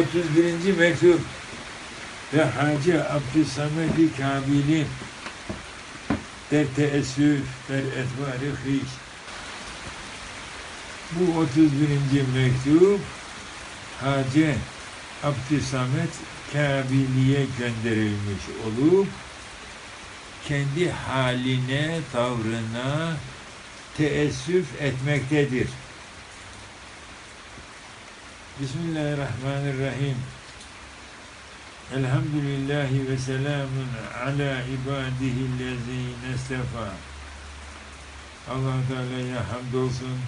31. mektup ve Hacı Abdüsamed Kabil'in der teessüf der etvari hiç. Bu 31. mektup Hacı Abdüsamet Kabili'ye gönderilmiş olup kendi haline, tavrına teessüf etmektedir. Bismillahirrahmanirrahim. Elhamdülillahi ve selamun ala ibadihillezine sefa. allah Teala'ya hamdolsun.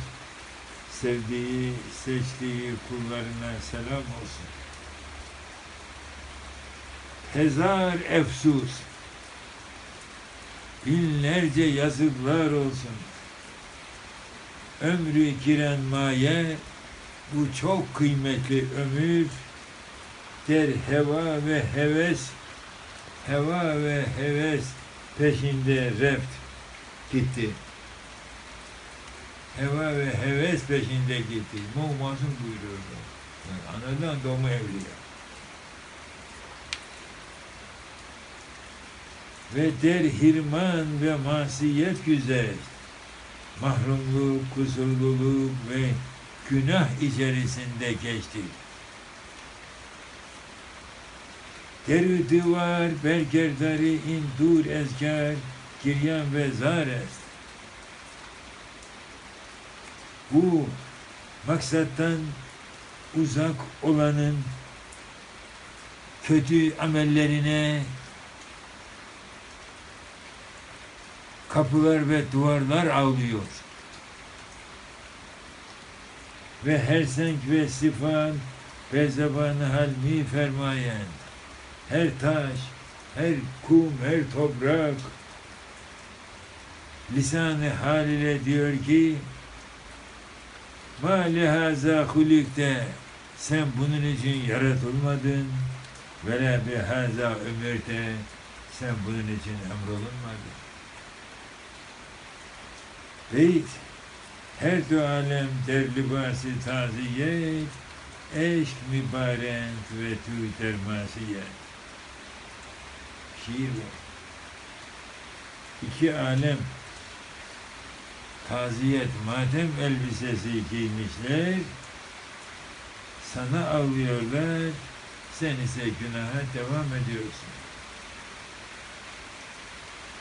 Sevdiği, seçtiği kullarına selam olsun. Hezar efsus. Binlerce yazıklar olsun. Ömrü giren maye bu çok kıymetli ömür der heva ve heves heva ve heves peşinde reft gitti. Heva ve heves peşinde gitti. Muhmasın buyuruyordu. Yani anadan doğma evliya. Ve der hirman ve masiyet güzel. Mahrumluk, kusurluluk ve günah içerisinde geçti. Derü divar bergerdari in dur ezkar giryan ve zar est. Bu maksattan uzak olanın kötü amellerine kapılar ve duvarlar avlıyor. Ve her senk ve sifan ve zabanı hal mi fermayen. Her taş, her kum, her toprak. Lisanı hal ile diyor ki ma lehaza hulikte sen bunun için yaratılmadın. Ve la bihaza ömürte sen bunun için emrolunmadın. Beyt her du alem der libası taziyet eşk mübarek ve tü der masiyet şiir bu. İki alem taziyet, matem elbisesi giymişler. Sana avlıyorlar. Sen ise günaha devam ediyorsun.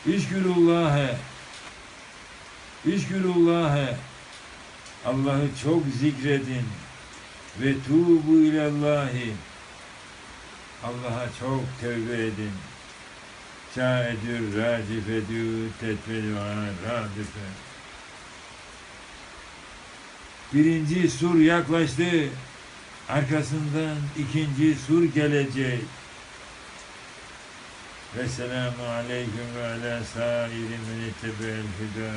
İşgürullah'e İşgürullah'e Allah'ı çok zikredin ve tuğbu ilallahi Allah'a çok tövbe edin. Şaedür, racifedü, tetvedü, radife. Birinci sur yaklaştı. Arkasından ikinci sur gelecek. Ve selamu aleyküm ve ala sairi men ittebel hüda.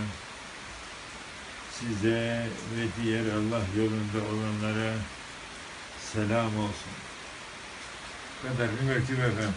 Size ve diğer Allah yolunda olanlara selam olsun. Bu kadar mektup efendim.